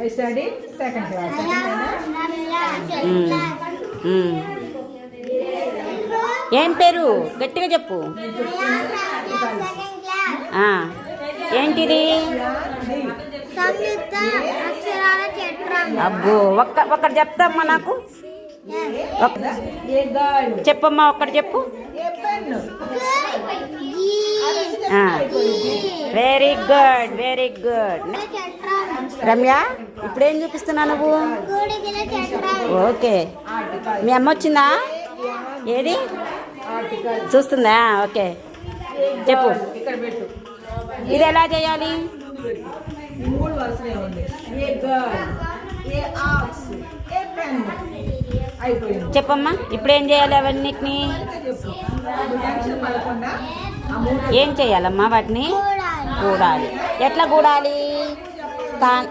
I study second class. ఏం పేరు? గట్టిగా చెప్పు. ఆ, ఏంటిది? సంయుక్త అక్షరాల చట్రం అబ్బో ఒక్క ఒక్కటి చెప్తామ్మా నాకు. చెప్పమ్మా ఒక్కటి చెప్పు. Very good very good Ramya ఇప్పుడేం చూపిస్తున్నా నువ్వు? ఓకే మీ అమ్మ వచ్చిందా? ఏది? చూస్తుందా? ఓకే చెప్పు. ఇది ఎలా చేయాలి? చెప్పమ్మా ఇప్పుడు ఏం చేయాలి అవన్నిటిని? ఏం చేయాలమ్మా వాటిని? కూడాలి ఎట్లా కూడాలి స్థాన్